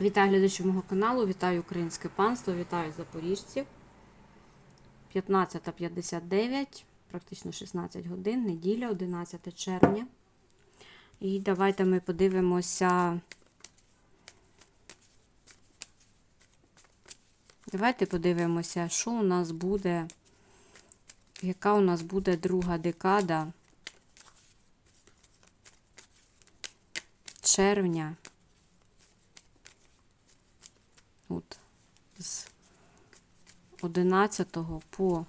Вітаю глядачів мого каналу, вітаю українське панство, вітаю запоріжців. 15.59, практично 16 годин, неділя, 11 червня. І давайте ми подивимося. Давайте подивимося, що у нас буде, яка у нас буде друга декада червня. От, з 11 по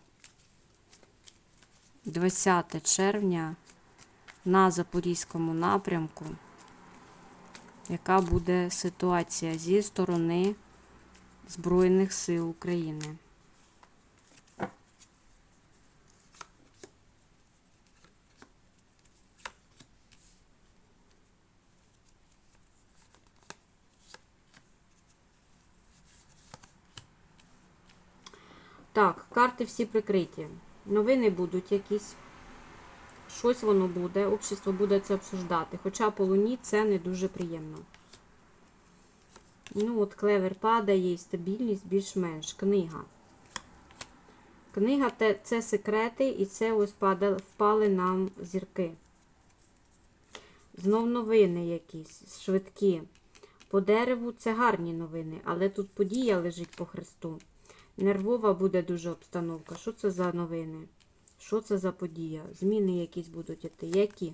20 червня на Запорізькому напрямку, яка буде ситуація зі сторони Збройних сил України. Так, карти всі прикриті. Новини будуть якісь. Щось воно буде, общество буде це обсуждати. Хоча по луні це не дуже приємно. Ну, от клевер падає і стабільність більш-менш. Книга. Книга це секрети, і це ось падали, впали нам зірки. Знов новини якісь, швидкі. По дереву це гарні новини, але тут подія лежить по хресту. Нервова буде дуже обстановка. Що це за новини? Що це за подія? Зміни якісь будуть іти. Які?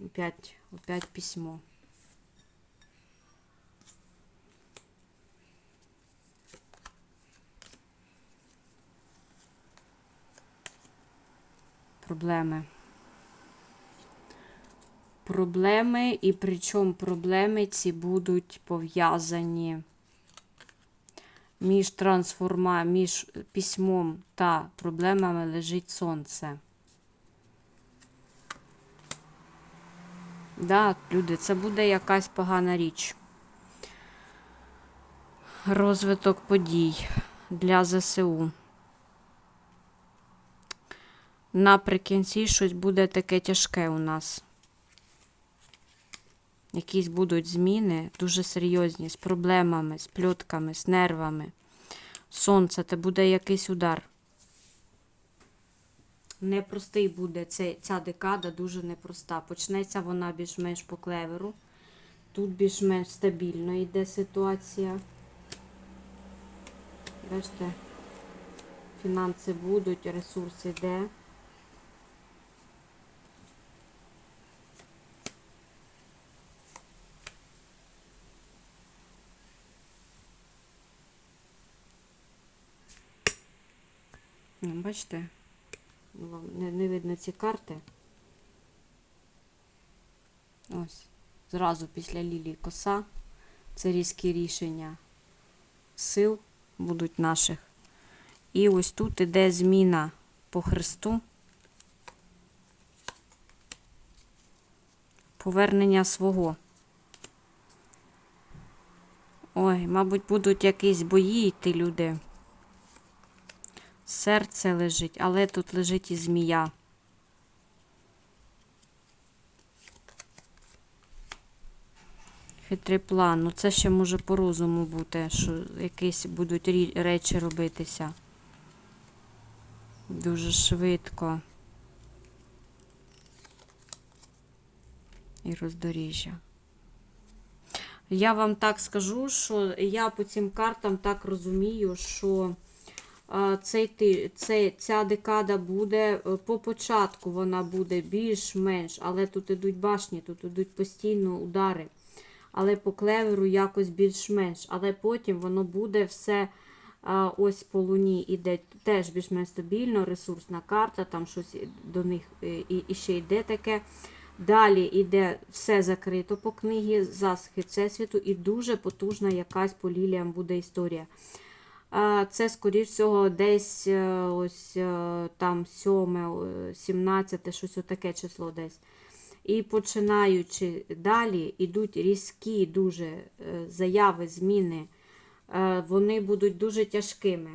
Опять, опять письмо. Проблеми. Проблеми, і причому проблеми ці будуть пов'язані між трансформа, між письмом та проблемами лежить сонце. Да, люди, це буде якась погана річ. Розвиток подій для ЗСУ. Наприкінці щось буде таке тяжке у нас. Якісь будуть зміни дуже серйозні, з проблемами, з пльотками, з нервами. Сонце, це буде якийсь удар. Непростий буде цей, ця декада, дуже непроста. Почнеться вона більш-менш по клеверу. Тут більш-менш стабільно йде ситуація. Бачите, фінанси будуть, ресурс йде. Бачите, вам не, не видно ці карти. Ось. Зразу після лілії коса. Це різкі рішення сил будуть наших. І ось тут іде зміна по хресту. Повернення свого. Ой, мабуть, будуть якісь бої йти люди. Серце лежить, але тут лежить і змія. Хитрий план. Ну це ще може по розуму бути, що якісь будуть речі робитися. Дуже швидко. І роздоріжжя. Я вам так скажу, що я по цим картам так розумію, що цей, цей, ця декада буде е, по початку вона буде більш-менш, але тут ідуть башні, тут ідуть постійно удари. Але по клеверу якось більш-менш. Але потім воно буде все ось по луні іде теж більш-менш стабільно, ресурсна карта, там щось до них е, і, і ще йде таке. Далі йде все закрито по книгі, засхи Всесвіту, і дуже потужна якась по ліліям буде історія. Це, скоріш всього, десь е, ось е, там 7, 17, щось отаке число десь. І починаючи далі, йдуть різкі дуже е, заяви, зміни. Вони будуть дуже тяжкими.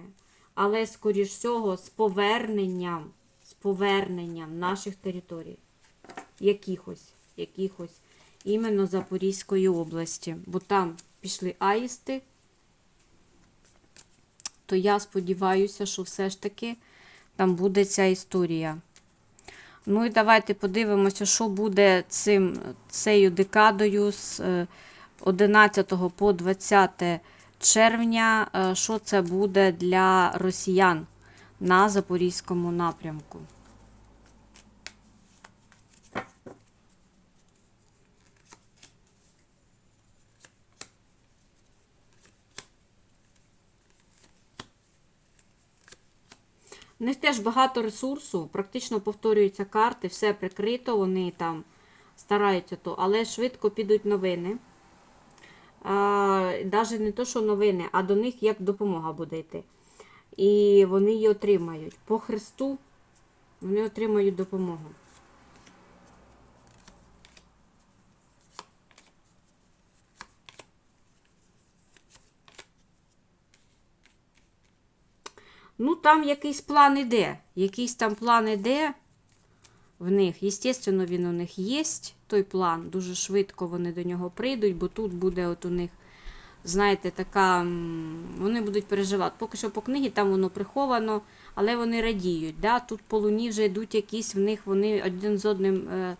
Але, скоріш всього, з поверненням, з поверненням наших територій. Якихось, якихось іменно Запорізької області. Бо там пішли аїсти, то я сподіваюся, що все ж таки там буде ця історія. Ну і давайте подивимося, що буде цим, цією декадою з е, 11 по 20 червня, е, що це буде для росіян на Запорізькому напрямку. У них теж багато ресурсу, практично повторюються карти, все прикрито, вони там стараються то, але швидко підуть новини. Навіть не то, що новини, а до них як допомога буде йти. І вони її отримають. По Христу вони отримають допомогу. Ну, там якийсь план іде. Якийсь там план іде в них. Єстественно, він у них є, той план. Дуже швидко вони до нього прийдуть, бо тут буде от у них, знаєте, така. Вони будуть переживати. Поки що по книгі там воно приховано, але вони радіють. Да? Тут по луні вже йдуть якісь в них, вони один з одним е,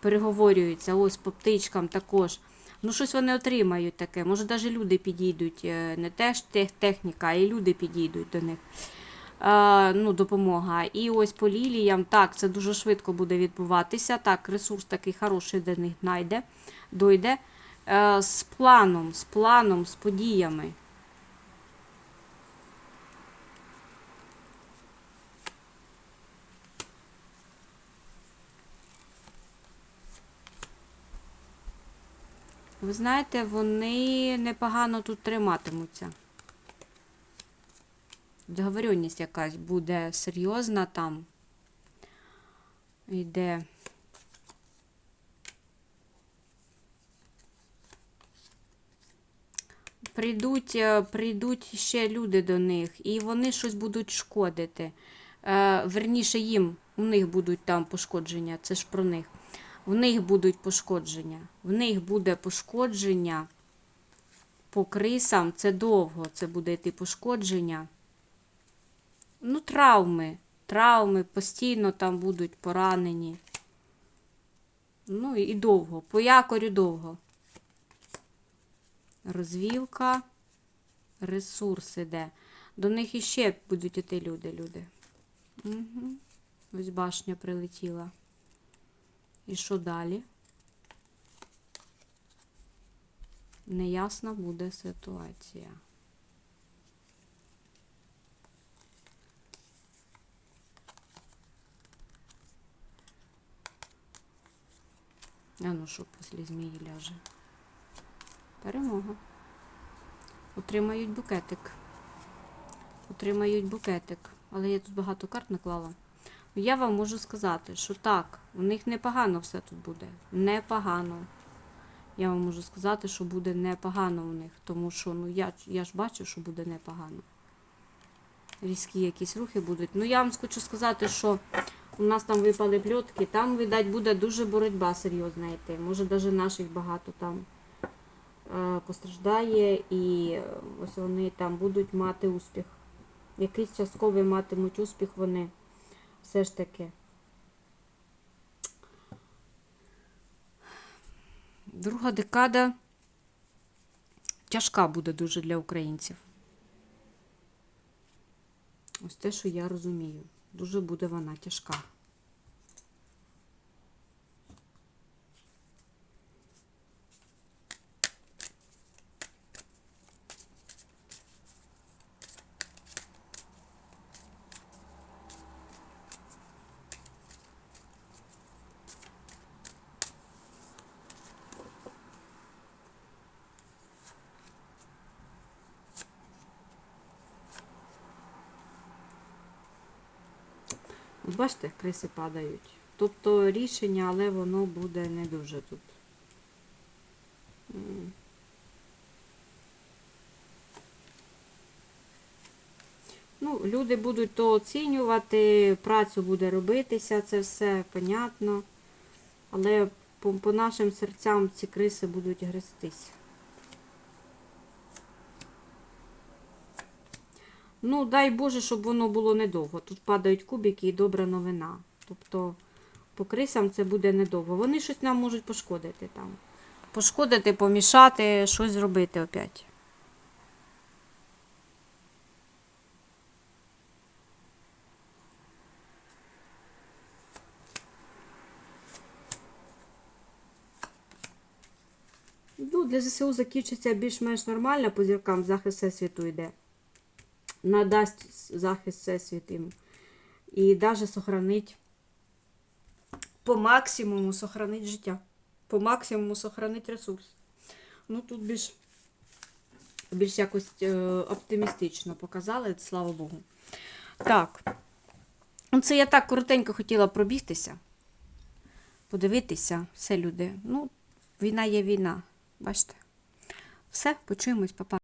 переговорюються. Ось по птичкам також. Ну, щось вони отримають таке. Може, навіть люди підійдуть, е, не теж техніка, а і люди підійдуть до них. Е, ну, допомога. І ось по ліліям, так, це дуже швидко буде відбуватися. Так, ресурс такий хороший до них найде, дойде. Е, з планом, з планом, з подіями. Ви знаєте, вони непогано тут триматимуться. Договоренність якась буде серйозна там. Йде. Прийдуть, е, прийдуть ще люди до них, і вони щось будуть шкодити. Е, верніше їм, у них будуть там пошкодження, це ж про них. В них будуть пошкодження. В них буде пошкодження по крисам. Це довго, це буде йти пошкодження. Ну, травми. Травми постійно там будуть поранені. Ну і довго. По якорю довго. Розвілка. Ресурс іде. До них іще будуть іти люди, люди. Угу. Ось башня прилетіла. І що далі? Неясна буде ситуація. А ну що після змії ляже? Перемога. Отримають букетик. Отримають букетик. Але я тут багато карт наклала. Я вам можу сказати, що так, у них непогано все тут буде. Непогано. Я вам можу сказати, що буде непогано у них. Тому що ну, я, я ж бачу, що буде непогано. Різкі якісь рухи будуть. Ну, я вам хочу сказати, що у нас там випали пльотки, там, видать, буде дуже боротьба серйозна йти. Може, навіть наших багато там е, постраждає, і ось вони там будуть мати успіх. Якийсь частковий матимуть успіх вони все ж таки. Друга декада тяжка буде дуже для українців. Ось те, що я розумію. Дуже буде вона тяжка. От Бачите, криси падають. Тобто рішення, але воно буде не дуже тут. Ну, люди будуть то оцінювати, працю буде робитися, це все понятно. Але по, по нашим серцям ці криси будуть грестись. Ну, дай Боже, щоб воно було недовго. Тут падають кубики і добра новина. Тобто по крисам це буде недовго. Вони щось нам можуть пошкодити там. Пошкодити, помішати, щось зробити опять. Ну, для ЗСУ закінчиться більш-менш нормально, по зіркам захист всесвіту йде. Надасть захист всесвіт їм. І навіть сохранить по максимуму сохранить життя. По максимуму сохранить ресурс. Ну, тут більш, більш якось е, оптимістично показали, слава Богу. Так. Ну, Це я так коротенько хотіла пробігтися. Подивитися, все, люди. Ну, війна є війна. Бачите? Все, почуємось, папа.